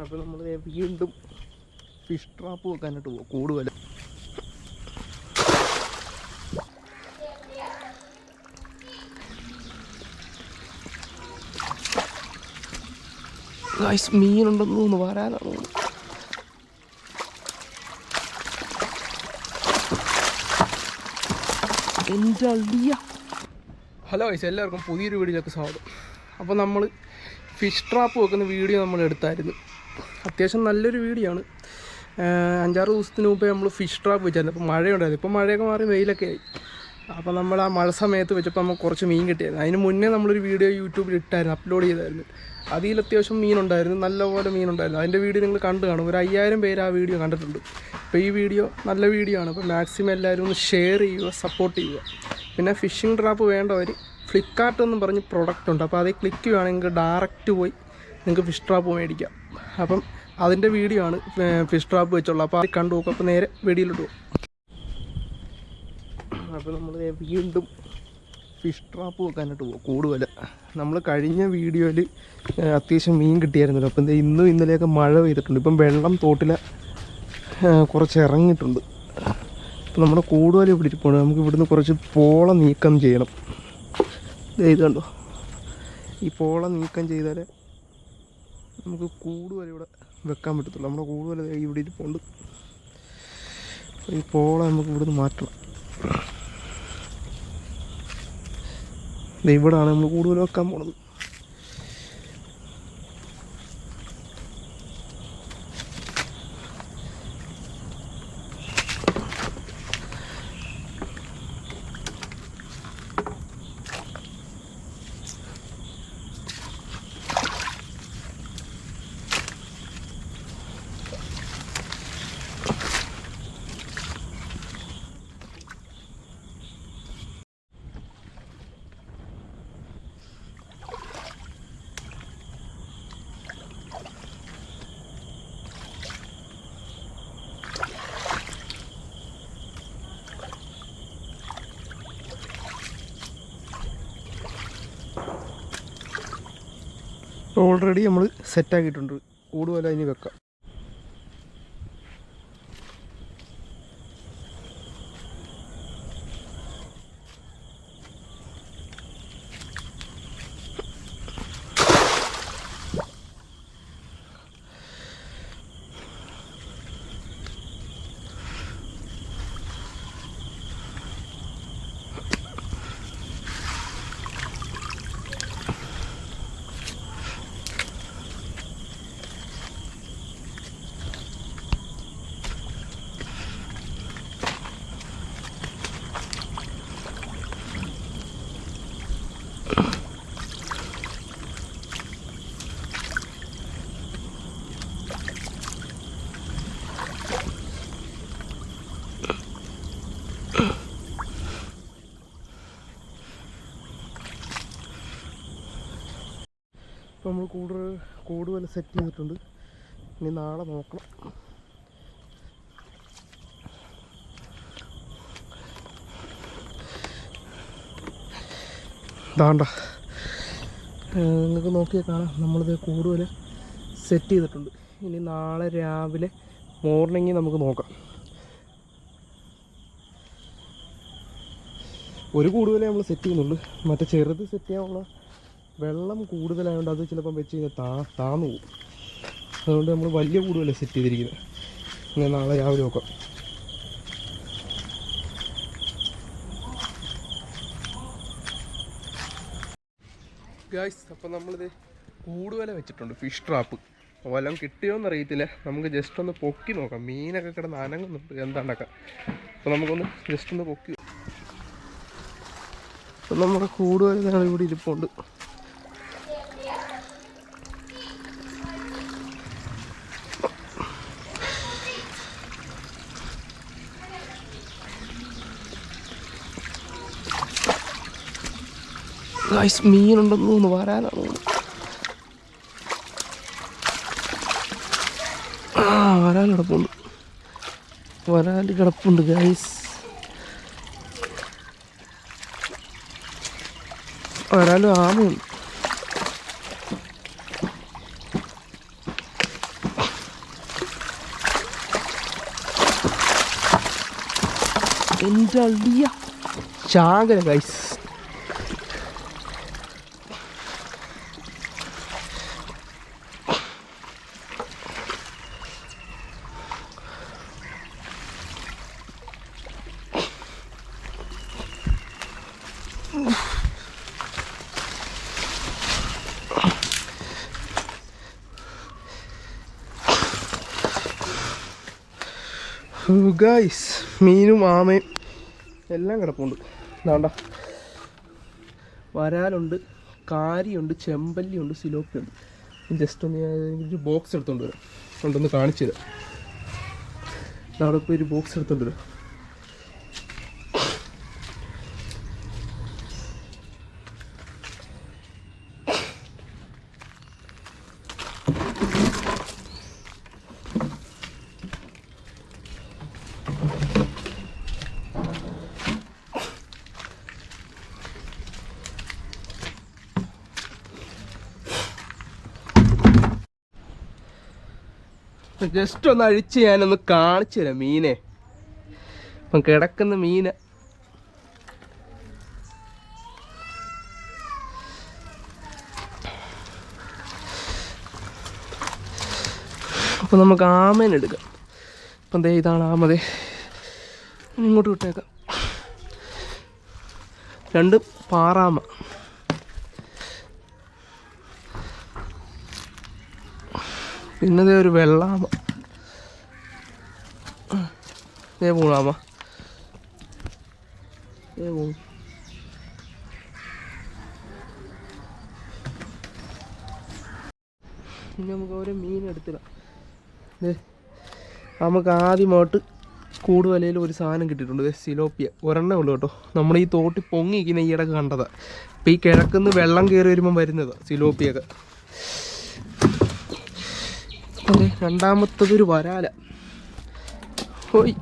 അപ്പോൾ നമ്മൾ വീണ്ടും ഫിഷ് ട്രാപ്പ് വെക്കാനായിട്ട് പോകും കൂടുതൽ ഗൈസ് മീനുണ്ടെന്ന് തോന്നുന്നു വരാനാണ് എന്റെ അടിയ ഹലോ ഗൈസ് എല്ലാവർക്കും പുതിയൊരു വീഡിയോയിലേക്ക് സ്വാഗതം. അപ്പോൾ നമ്മൾ ഫിഷ് ട്രാപ്പ് വെക്കുന്ന വീഡിയോ നമ്മൾ എടുത്തായിരുന്നു അത്യാവശ്യം നല്ലൊരു വീഡിയോ ആണ് അഞ്ചാറ് ദിവസത്തിന് മുമ്പേ നമ്മൾ ഫിഷ് ട്രാപ്പ് വെച്ചായിരുന്നു. അപ്പോൾ മഴയുണ്ടായിരുന്നു. ഇപ്പോൾ മഴയൊക്കെ മാറി വെയിലൊക്കെ ആയി. അപ്പോൾ നമ്മൾ ആ മഴ സമയത്ത് വെച്ചപ്പോൾ നമുക്ക് കുറച്ച് മീൻ കിട്ടിയായിരുന്നു. അതിന് മുന്നേ നമ്മളൊരു വീഡിയോ യൂട്യൂബിൽ ഇട്ടായിരുന്നു അപ്ലോഡ് ചെയ്തായിരുന്നു. അതിൽ അത്യാവശ്യം മീനുണ്ടായിരുന്നു നല്ലപോലെ മീനുണ്ടായിരുന്നു അതിന്റെ വീഡിയോ നിങ്ങൾ കണ്ടു കാണും. ഒരു അയ്യായിരം പേര് ആ വീഡിയോ കണ്ടിട്ടുണ്ട്. അപ്പോൾ ഈ വീഡിയോ നല്ല വീഡിയോ ആണ്. അപ്പോൾ മാക്സിമം എല്ലാവരും ഒന്ന് ഷെയർ ചെയ്യുക സപ്പോർട്ട് ചെയ്യുക. പിന്നെ ഫിഷിംഗ് ട്രാപ്പ് വേണ്ടവർ ഫ്ലിപ്കാർട്ട് എന്ന് പറഞ്ഞ് പ്രൊഡക്റ്റ് ഉണ്ട്. അപ്പോൾ അതിൽ ക്ലിക്ക് ചെയ്യുകയാണെങ്കിൽ ഡയറക്റ്റ് പോയി നിങ്ങൾക്ക് ഫിഷ് ട്രാപ്പ് മേടിക്കാം. അപ്പം അതിന്റെ വീഡിയോ ആണ് ഫിഷ് ട്രാപ്പ് വെച്ചുള്ളത്. അപ്പോൾ അത് കണ്ടു നോക്കും അപ്പോൾ നേരെ വീഡിയോയിലോട്ട് പോകും അപ്പോൾ നമ്മൾ വീണ്ടും ഫിഷ് ട്രാപ്പ് വെക്കാനായിട്ട് പോകും കൂടുതൽ നമ്മൾ കഴിഞ്ഞ വീഡിയോയിൽ അത്യാവശ്യം മീൻ കിട്ടിയായിരുന്നല്ലോ. അപ്പം ഇന്നും ഇന്നലെയൊക്കെ മഴ പെയ്തിട്ടുണ്ട്. ഇപ്പം വെള്ളം തോട്ടിൽ കുറച്ച് ഇറങ്ങിയിട്ടുണ്ട്. അപ്പം നമ്മൾ കൂടുതൽ ഇവിടെ ഇരിപ്പുണ്ട് നമുക്ക് ഇവിടുന്ന് കുറച്ച് പോള നീക്കം ചെയ്യണം. ഇത് കണ്ടോ? ഈ പോള നീക്കം ചെയ്താലേ നമുക്ക് കൂട് വരെ ഇവിടെ വെക്കാൻ പറ്റത്തുള്ളൂ. നമ്മുടെ കൂട് വരെ ഇവിടെ ഇരിപ്പുണ്ട്. ഈ പോള നമുക്ക് ഇവിടുന്ന് മാറ്റണം. ഇവിടാണ് നമ്മൾ കൂടുതൽ വെക്കാൻ പോണത്. ഓൾറെഡി നമ്മൾ സെറ്റാക്കിയിട്ടുണ്ട് കൂടുതൽ ഇനി വെക്കാം. നമ്മൾ കൂടുതൽ കൂടുതൽ സെറ്റ് ചെയ്തിട്ടുണ്ട്. ഇനി നാളെ നോക്കണം. ദാണ്ട. നിങ്ങൾക്ക് നോക്കിയാൽ കാണാം. നമ്മളിത് കൂടുതൽ സെറ്റ് ചെയ്തിട്ടുണ്ട്. ഇനി നാളെ രാവിലെ മോർണിംഗ് നമുക്ക് നോക്കാം. ഒരു കൂടുതലേ നമ്മൾ സെറ്റ് ചെയ്യുന്നുള്ളൂ മറ്റേ ചെറുത് സെറ്റ് ചെയ്യാനുള്ള വെള്ളം കൂടുതലായതുകൊണ്ട് അത് ചിലപ്പം വെച്ച് കഴിഞ്ഞാൽ താ താന്നു പോകും അതുകൊണ്ട് നമ്മൾ വലിയ കൂടുതലേ സെറ്റ് ചെയ്തിരിക്കുന്നത് പിന്നെ നാളെ രാവിലെ നോക്കാം. ഗായ്സ് അപ്പം നമ്മളിത് കൂടുവല വെച്ചിട്ടുണ്ട് ഫിഷ് ട്രാപ്പ് വല്ലതും കിട്ടിയോന്ന് അറിയത്തില്ല നമുക്ക് ജസ്റ്റ് ഒന്ന് പൊക്കി നോക്കാം. മീനൊക്കെ കിടന്ന് അനങ്ങുന്നുണ്ട്. എന്താണ്ടൊക്കെ? അപ്പോൾ നമുക്കൊന്ന് ജസ്റ്റ് ഒന്ന് പൊക്കി അപ്പം നമ്മുടെ കൂടുവല ഇവിടെ ഇരിപ്പുണ്ട്. ഗൈസ് മീനുണ്ടെന്ന് തോന്നുന്നു. വരാനാണ് ആ വരാൻ കിടപ്പുണ്ട് വരാൻ കിടപ്പുണ്ട് ഗൈസ് വരാലും ആമയുണ്ട്. എന്റെ അടിയ ചാകര ഗൈസ് ഗൈസ് മീനും ആമയും എല്ലാം കിടപ്പുണ്ട്. ഇതാണ്ട. വരാലുണ്ട് കാരിയുണ്ട് ചെമ്പല്ലിയുണ്ട് സിലോപ്പിയുണ്ട്. ജസ്റ്റ് ഒന്ന് ഒരു ബോക്സ് എടുത്തോണ്ട് വരാം. കൊണ്ടൊന്ന് കാണിച്ചു തരാം അവിടെ ഇപ്പോൾ ഒരു ബോക്സ് എടുത്തോണ്ട് വരാം. ജസ്റ്റ് ഒന്ന് അഴിച്ച് ഞാനൊന്ന് കാണിച്ചു തരാം മീനെ. ഇപ്പം കിടക്കുന്ന മീന്. അപ്പം നമുക്ക് ആമേൻ എടുക്കാം. അപ്പം ദേ ഇതാണ് ആമതെ ഇങ്ങോട്ട് വിട്ടേക്കാം. രണ്ട് പാറാമ. പിന്നെ ദേ ഒരു വെള്ളാമ. ദേ പോണാമ ദേ മൂന്ന് പിന്നെ നമുക്ക് ഓരോ മീൻ എടുത്തിടാം. നമുക്ക് ആദ്യമായിട്ട് കൂട് വലയിൽ ഒരു സാധനം കിട്ടിയിട്ടുണ്ട്. സിലോപ്പിയ. ഒരെണ്ണേ ഉള്ളൂ കേട്ടോ. നമ്മൾ ഈ തോട്ടി പൊങ്ങിക്കുന്ന ഈ ഇടയ്ക്ക് കണ്ടതാണ് ഇപ്പം ഈ കിഴക്കുന്ന് വെള്ളം കയറി വരുമ്പം വരുന്നതാണ് സിലോപ്പിയൊക്കെ. ഒരു വരാല. ഓയ്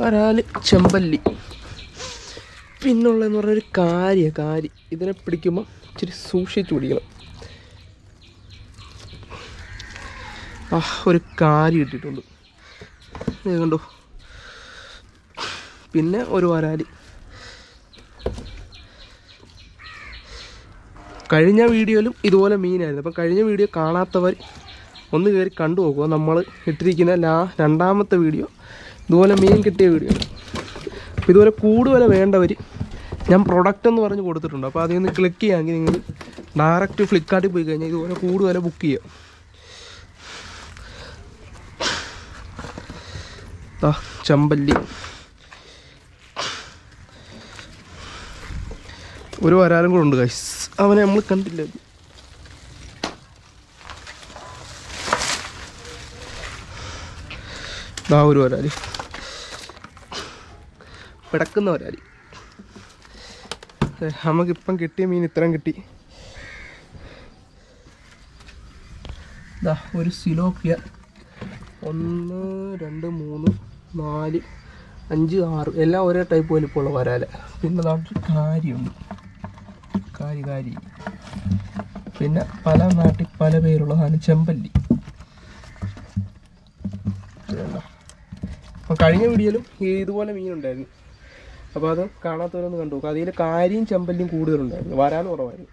വരാൽ ചെമ്പല്ലി. പിന്നുള്ളതെന്ന് പറഞ്ഞൊരു കാര്യ കാരി. ഇതിനെ പിടിക്കുമ്പോൾ ഇച്ചിരി സൂക്ഷിച്ച് പിടിക്കണം. ആ ഒരു കാരി കിട്ടിയിട്ടുണ്ട്. കണ്ടോ? പിന്നെ ഒരു വരാലി. കഴിഞ്ഞ വീഡിയോയിലും ഇതുപോലെ മീനായിരുന്നു. അപ്പം കഴിഞ്ഞ വീഡിയോ കാണാത്തവർ ഒന്ന് കയറി കണ്ടു പോകുക നമ്മൾ ഇട്ടിരിക്കുന്ന ലാ രണ്ടാമത്തെ വീഡിയോ ഇതുപോലെ മീൻ കിട്ടിയ വീഡിയോ. അപ്പോൾ ഇതുപോലെ കൂടുതൽ വേണ്ടവർ ഞാൻ പ്രൊഡക്റ്റ് എന്ന് പറഞ്ഞ് കൊടുത്തിട്ടുണ്ട്. അപ്പോൾ അതിൽ നിന്ന് ക്ലിക്ക് ചെയ്യാമെങ്കിൽ നിങ്ങൾ ഡയറക്റ്റ് ഫ്ലിപ്കാർട്ടിൽ പോയി കഴിഞ്ഞാൽ ഇതുപോലെ കൂടുതൽ ബുക്ക് ചെയ്യാം. ചെമ്പല്ലി. ഒരു വരാലും കൂടെ ഉണ്ട് ഗൈസ് അവനെ നമ്മൾ കണ്ടില്ല. ദാ ഒരു വരാലി. പിടക്കുന്ന വരാലി. നമുക്കിപ്പം കിട്ടിയ മീൻ ഇത്രയും കിട്ടി. ഒരു സിലോപ്പിയ ഒന്ന് രണ്ട് മൂന്ന് നാല് അഞ്ച് ആറ്. എല്ലാം ഒരേ ടൈപ്പ് വലിപ്പമുള്ള വരാല. പിന്നെ നാട്ടിൽ കാരിയുണ്ട് കാരി കാരി പിന്നെ പല നാട്ടിൽ പല പേരുള്ള സാധനം ചെമ്പല്ലി. അപ്പൊ കഴിഞ്ഞ വീഡിയോയിലും ഇതുപോലെ മീനുണ്ടായിരുന്നു അപ്പോൾ അത് കാണാത്തവരൊന്ന് കണ്ടു നോക്കുക അതിൽ കാരിയും ചെമ്പല്ലിയും കൂടുതലുണ്ടായിരുന്നു. വരാൻ കുറവായിരുന്നു.